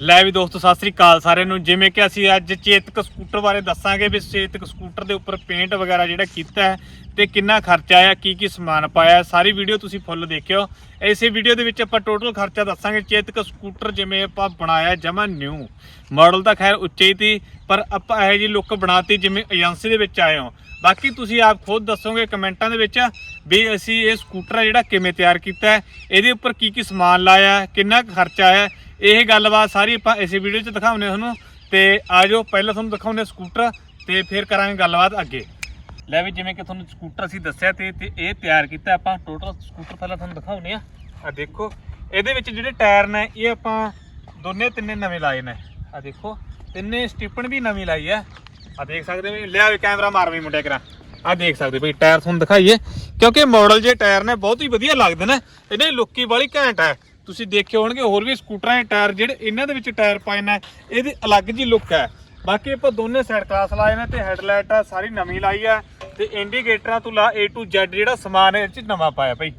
ਲੈ ਵੀ ਦੋਸਤੋ ਸਤਿ ਸ੍ਰੀ ਅਕਾਲ ਸਾਰਿਆਂ ਨੂੰ। ਜਿਵੇਂ ਕਿ ਅਸੀਂ ਅੱਜ ਚੇਤਕ ਸਕੂਟਰ ਬਾਰੇ ਦੱਸਾਂਗੇ ਵੀ ਚੇਤਕ ਸਕੂਟਰ ਦੇ ਉੱਪਰ ਪੇਂਟ ਵਗੈਰਾ ਜਿਹੜਾ ਕੀਤਾ ਹੈ ਤੇ ਕਿੰਨਾ ਖਰਚਾ ਆਇਆ ਕੀ ਕੀ ਸਮਾਨ ਪਾਇਆ। ਸਾਰੀ ਵੀਡੀਓ ਤੁਸੀਂ ਫੁੱਲ ਦੇਖਿਓ। ਇਸੇ ਵੀਡੀਓ ਦੇ ਵਿੱਚ ਆਪਾਂ ਟੋਟਲ ਖਰਚਾ ਦੱਸਾਂਗੇ। ਚੇਤਕ ਸਕੂਟਰ ਜਿਵੇਂ ਆਪਾਂ ਬਣਾਇਆ ਜਮਾ ਨਿਊ ਮਾਡਲ ਤਾਂ ਖੈਰ ਉੱਚੇ ਹੀ ਸੀ ਪਰ ਆਪਾਂ ਇਹੋ ਜਿਹੀ ਲੁੱਕ ਬਣਾਤੀ ਜਿਵੇਂ ਏਜੰਸੀ ਦੇ ਵਿੱਚ ਆਏ ਹਾਂ। ਬਾਕੀ ਤੁਸੀਂ ਆਪ ਖੁਦ ਦੱਸੋਗੇ ਕਮੈਂਟਾਂ ਦੇ ਵਿੱਚ ਵੀ ਅਸੀਂ ਇਹ ਸਕੂਟਰ ਆ ਜਿਹੜਾ ਕਿਵੇਂ ਤਿਆਰ ਕੀਤਾ ਹੈ ਇਹਦੇ ਉੱਪਰ ਕੀ ਕੀ ਸਮਾਨ ਲਾਇਆ ਕਿੰਨਾ ਕੁ ਖਰਚਾ ਆਇਆ ਹੈ, ਇਹ ਗੱਲਬਾਤ ਸਾਰੀ ਆਪਾਂ ਇਸੇ ਵੀਡੀਓ 'ਚ ਦਿਖਾਉਣੇ ਤੁਹਾਨੂੰ। ਤੇ ਆਜੋ, ਪਹਿਲਾਂ ਤੁਹਾਨੂੰ ਦਿਖਾਉਂਦੇ ਸਕੂਟਰ, ਤੇ ਫਿਰ ਕਰਾਂਗੇ ਗੱਲਬਾਤ ਅੱਗੇ। ਲੈ ਵੀ, ਜਿਵੇਂ ਕਿ ਤੁਹਾਨੂੰ ਸਕੂਟਰ ਅਸੀਂ ਦੱਸਿਆ ਤੇ ਤੇ ਇਹ ਤਿਆਰ ਕੀਤਾ ਆਪਾਂ। ਟੋਟਲ ਸਕੂਟਰ ਪਹਿਲਾਂ ਤੁਹਾਨੂੰ ਦਿਖਾਉਨੇ ਆ ਆ ਦੇਖੋ, ਇਹਦੇ ਵਿੱਚ ਜਿਹੜੇ ਟਾਇਰ ਨੇ, ਇਹ ਆਪਾਂ ਦੋਨੇ ਤਿੰਨੇ ਨਵੇਂ ਲਾਏ ਨੇ। ਆ ਦੇਖੋ, ਤਿੰਨੇ ਸਟਿਪਨ ਵੀ ਨਵੀਂ ਲਾਈ ਹੈ। ਆ ਦੇਖ ਸਕਦੇ ਵੀ, ਲਿਆ ਵੀ ਕੈਮਰਾ ਮਾਰ ਵੀ ਮੁੰਡਿਆ ਕਰਾਂ। ਆ ਦੇਖ ਸਕਦੇ ਬਈ ਟਾਇਰ ਤੁਹਾਨੂੰ ਦਿਖਾਈਏ। ਕਿਉਂਕਿ ਮਾਡਲ ਜੇ ਟਾਇਰ ਨੇ, ਬਹੁਤ ਹੀ ਵਧੀਆ ਲੱਗਦੇ ਨੇ। ਇਹਦੇ ਲੁੱਕੀ ਵਾਲੀ ਘੈਂਟ ਹੈ। ਤੁਸੀਂ ਦੇਖੇ ਹੋਣਗੇ, ਹੋਰ ਵੀ ਸਕੂਟਰਾਂ ਦੇ ਟਾਇਰ ਜਿਹੜੇ ਇਹਨਾਂ ਦੇ ਵਿੱਚ ਟਾਇਰ ਪਾਏ ਨੇ, ਇਹਦੀ ਅਲੱਗ ਜੀ ਲੁੱਕ ਹੈ। ਬਾਕੀ ਆਪਾਂ ਦੋਨੇ ਸਾਈਡ ਕਲਾਸ ਲਾਏ ਨੇ ਤੇ ਹੈਡਲਾਈਟ ਆ, ਸਾਰੀ ਨਵੀਂ ਲਾਈ ਆ ਤੇ ਇੰਡੀਕੇਟਰਾਂ ਤੋਂ ਲਾ A to Z ਜਿਹੜਾ ਸਮਾਨ ਇਹ ਚ ਨਵਾਂ ਪਾਇਆ ਭਾਈ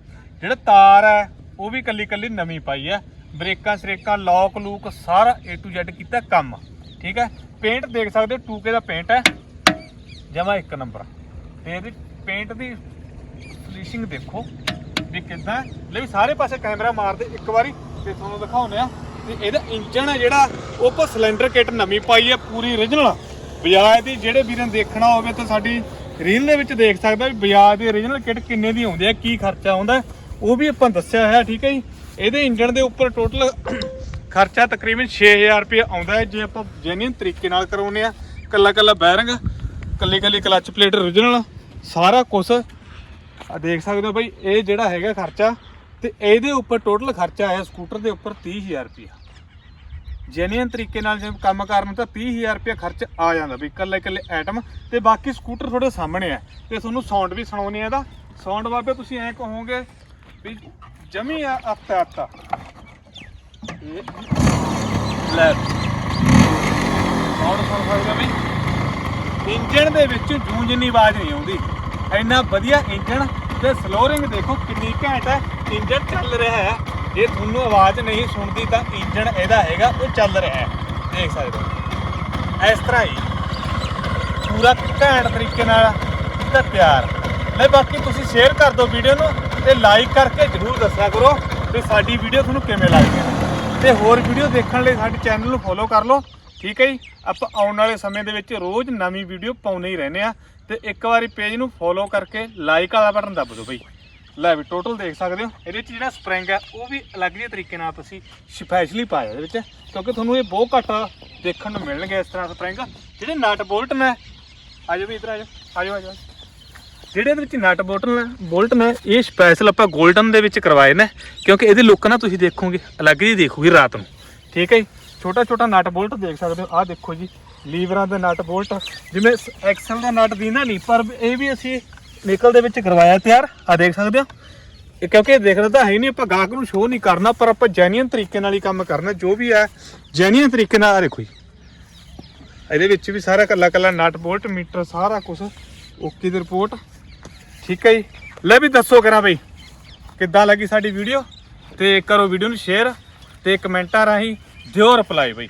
ਜਿਹੜਾ ਤਾਰ ਹੈ, ਉਹ ਵੀ ਕੱਲੀ ਕੱਲੀ ਨਵੀਂ ਪਾਈ ਆ। ਬ੍ਰੇਕਾਂ ਸਰੇਕਾਂ ਲੌਕ ਲੂਕ, ਸਾਰਾ A to Z ਕੀਤਾ ਕੰਮ। ਠੀਕ ਹੈ? ਪੇਂਟ ਦੇਖ ਸਕਦੇ ਹੋ 2K ਦਾ ਪੇਂਟ ਹੈ। ਜਮਾ ਇੱਕ ਨੰਬਰ ਤੇ ਇਹਦੀ ਪੇਂਟ ਦੀ ਫਿਨਿਸ਼ਿੰਗ ਦੇਖੋ। ਕਿੱਦਾਂ ਲੈ ਵੀ ਸਾਰੇ ਪਾਸੇ ਕੈਮਰਾ ਮਾਰਦੇ, ਇੱਕ ਵਾਰੀ ਤੇ ਤੁਹਾਨੂੰ ਦਿਖਾਉਂਦੇ ਆ ਤੇ ਇਹਦਾ ਇੰਜਨ ਹੈ ਜਿਹੜਾ, ਉਹ ਪਰ ਸਿਲੰਡਰ ਕਿਟ ਨਵੀਂ ਪਾਈ ਹੈ ਪੂਰੀ origignal ਬਜਾਜ ਦੀ ਜਿਹੜੇ ਵੀਰਾਂ ਦੇਖਣਾ ਹੋਵੇ ਤਾਂ ਸਾਡੀ ਰੀਲ ਦੇ ਵਿੱਚ ਦੇਖ ਸਕਦਾ ਵੀ ਬਜਾਜ ਦੀ origignal ਕਿਟ ਕਿੰਨੇ ਦੀ ਆਉਂਦੀ ਹੈ ਕੀ ਖਰਚਾ ਆਉਂਦਾ। ਉਹ ਵੀ ਆਪਾਂ ਦੱਸਿਆ ਹੋਇਆ, ਠੀਕ ਹੈ ਜੀ? ਇਹਦੇ ਇੰਜਨ ਦੇ ਉੱਪਰ ਟੋਟਲ ਖਰਚਾ ਤਕਰੀਬਨ 6000 ਰੁਪਏ ਆਉਂਦਾ ਹੈ, ਜੇ ਆਪਾਂ ਜੈਨੂਇਨ ਤਰੀਕੇ ਨਾਲ ਕਰਾਉਨੇ ਆ ਕੱਲਾ ਕੱਲਾ ਬੈਰਿੰਗ ਕੱਲੀ ਕੱਲੀ ਕਲਚ ਪਲੇਟ origignal ਸਾਰਾ ਕੁਝ ਆ ਦੇਖ ਸਕਦੇ ਹੋ ਬਈ, ਇਹ ਜਿਹੜਾ ਹੈਗਾ ਖਰਚਾ ਤੇ ਇਹਦੇ ਉੱਪਰ ਟੋਟਲ ਖਰਚਾ ਆਇਆ ਸਕੂਟਰ ਦੇ ਉੱਪਰ 30000 ਰੁਪਏ ਜੈਨੂਇਨ ਤਰੀਕੇ ਨਾਲ ਜੇ ਕੰਮ ਕਰਨ ਤਾਂ 30000 ਰੁਪਏ ਖਰਚ ਆ ਜਾਂਦਾ ਵੀ ਇਕੱਲੇ ਇਕੱਲੇ ਆਈਟਮ ਤੇ ਬਾਕੀ ਸਕੂਟਰ ਤੁਹਾਡੇ ਸਾਹਮਣੇ ਆ। ਤੇ ਤੁਹਾਨੂੰ ਸਾਊਂਡ ਵੀ ਸੁਣਾਉਣੀ ਆ ਇਹਦਾ। ਸਾਊਂਡ ਬਾਬੇ, ਤੁਸੀਂ ਐਂ ਕਹੋਗੇ ਵੀ ਜਮੀ ਆ ਅੱਤਾ ਅੱਤਾ ਲੈ। ਸਾਊਂਡ ਸੁਣ ਸਕਦੇ ਹੋ ਬਈ? ਇੰਜਨ ਦੇ ਵਿੱਚ ਜੂੰ ਜਿੰਨੀ ਆਵਾਜ਼ ਨਹੀਂ ਆਉਂਦੀ। ਇੰਨਾ ਵਧੀਆ ਇੰਜਨ ਤੇ ਸਲੋਰਿੰਗ ਦੇਖੋ ਕਿੰਨੀ ਘੈਂਟ ਹੈ ਇੰਜਨ ਚੱਲ ਰਿਹਾ ਹੈ। ਜੇ ਤੁਹਾਨੂੰ ਆਵਾਜ਼ ਨਹੀਂ ਸੁਣਦੀ ਤਾਂ ਇੰਜਨ ਇਹਦਾ ਹੈਗਾ, ਉਹ ਚੱਲ ਰਿਹਾ ਹੈ। ਦੇਖ ਸਕਦੇ ਹੋ। ਇਸ ਤਰ੍ਹਾਂ ਹੀ ਪੂਰਾ ਘੈਂਟ ਤਰੀਕੇ ਨਾਲ ਤਾਂ ਤਿਆਰ ਲੈ ਬਾਕੀ ਤੁਸੀਂ ਸ਼ੇਅਰ ਕਰ ਦਿਓ ਵੀਡੀਓ ਨੂੰ ਤੇ ਲਾਈਕ ਕਰਕੇ ਜਰੂਰ ਦੱਸਿਆ ਕਰੋ ਵੀ ਸਾਡੀ ਵੀਡੀਓ ਤੁਹਾਨੂੰ ਕਿਵੇਂ ਲੱਗਦੀ ਹੈ। ਤੇ ਹੋਰ ਵੀਡੀਓ ਦੇਖਣ ਲਈ ਸਾਡੇ ਚੈਨਲ ਨੂੰ ਫੋਲੋ ਕਰ ਲਓ। ਠੀਕ ਹੈ ਜੀ? ਆਪਾਂ ਆਉਣ ਵਾਲੇ ਸਮੇਂ ਦੇ ਵਿੱਚ ਰੋਜ਼ ਨਵੀਂ ਵੀਡੀਓ ਪਾਉਣੇ ਹੀ ਰਹਿੰਦੇ ਆ ਤੇ ਇੱਕ ਵਾਰੀ ਪੇਜ ਨੂੰ ਫੋਲੋ ਕਰਕੇ ਲਾਈਕ ਵਾਲਾ ਬਟਨ ਦੱਬ ਦਿਓ ਬਈ। ਲੈ ਵੀ ਟੋਟਲ ਦੇਖ ਸਕਦੇ ਹੋ, ਇਹਦੇ ਵਿੱਚ ਜਿਹੜਾ ਸਪ੍ਰਿੰਗ ਹੈ, ਉਹ ਵੀ ਅਲੱਗ ਜਿਹੇ ਤਰੀਕੇ ਨਾਲ ਤੁਸੀਂ ਸਪੈਸ਼ਲੀ ਪਾਇਆ ਇਹਦੇ ਵਿੱਚ, ਕਿਉਂਕਿ ਤੁਹਾਨੂੰ ਇਹ ਬਹੁਤ ਘੱਟ ਦੇਖਣ ਨੂੰ ਮਿਲਣਗੇ ਇਸ ਤਰ੍ਹਾਂ ਸਪ੍ਰਿੰਗ ਜਿਹੜੇ ਨਟ ਬੋਲਟ ਨੇ ਆਜੋ ਵੀ ਇਧਰ ਆਜੋ ਆਜੋ ਆਜੋ ਜਿਹੜੇ ਇਹਦੇ ਵਿੱਚ ਨਟ ਬੋਲਟ ਨੇ ਬੋਲਟ ਨੇ, ਇਹ ਸਪੈਸ਼ਲ ਆਪਾਂ 골ਡਨ ਦੇ ਵਿੱਚ ਕਰਵਾਏ ਨੇ, ਕਿਉਂਕਿ ਇਹਦੀ ਲੁੱਕ ਨਾ ਤੁਸੀਂ ਦੇਖੋਗੇ, ਅਲੱਗ ਜਿਹੀ ਦੇਖੋਗੇ ਰਾਤ ਨੂੰ। ਠੀਕ ਹੈ ਜੀ? ਛੋਟਾ ਛੋਟਾ ਨਟ ਬੋਲਟ ਦੇਖ ਸਕਦੇ ਹੋ। ਆਹ ਦੇਖੋ ਜੀ, ਲੀਵਰਾਂ ਦੇ ਨਟ ਬੋਲਟ। ਜਿਵੇਂ ਐਕਸਲ ਦਾ ਨਟ ਦੀਨਾ ਨਹੀਂ, ਪਰ ਇਹ ਵੀ ਅਸੀਂ ਨਿਕਲ ਦੇ ਵਿੱਚ ਕਰਵਾਇਆ ਤਿਆਰ। ਆ ਦੇਖ ਸਕਦੇ ਹੋ। ਇਹ ਕਿਉਂਕਿ ਇਹ ਦੇਖਣਾ ਤਾਂ ਹੈ ਹੀ ਨਹੀਂ, ਆਪਾਂ ਗਾਹਕ ਨੂੰ ਸ਼ੋਅ ਨਹੀਂ ਕਰਨਾ, ਪਰ ਆਪਾਂ ਜੈਨੂਇਨ ਤਰੀਕੇ ਨਾਲ ਹੀ ਕੰਮ ਕਰਨਾ। ਜੋ ਵੀ ਹੈ ਜੈਨੂਇਨ ਤਰੀਕੇ ਨਾਲ ਆ ਦੇਖੋ ਜੀ। ਇਹਦੇ ਵਿੱਚ ਵੀ ਸਾਰਾ ਕੱਲਾ ਕੱਲਾ ਨਟ ਬੋਲਟ, ਮੀਟਰ ਸਾਰਾ ਕੁਝ ਓਕੇ ਦੀ ਰਿਪੋਰਟ। ਠੀਕ ਹੈ ਜੀ। ਲੈ ਵੀ ਦੱਸੋ ਕਰਾਂ ਬਈ, ਕਿੱਦਾਂ ਲੱਗੀ ਸਾਡੀ ਵੀਡੀਓ? ਤੇ ਕਰੋ ਵੀਡੀਓ ਨੂੰ ਸ਼ੇਅਰ ਤੇ ਕਮੈਂਟਾਂ ਰਾਹੀਂ ਦਿਓ ਰਿਪਲਾਈ ਬਈ।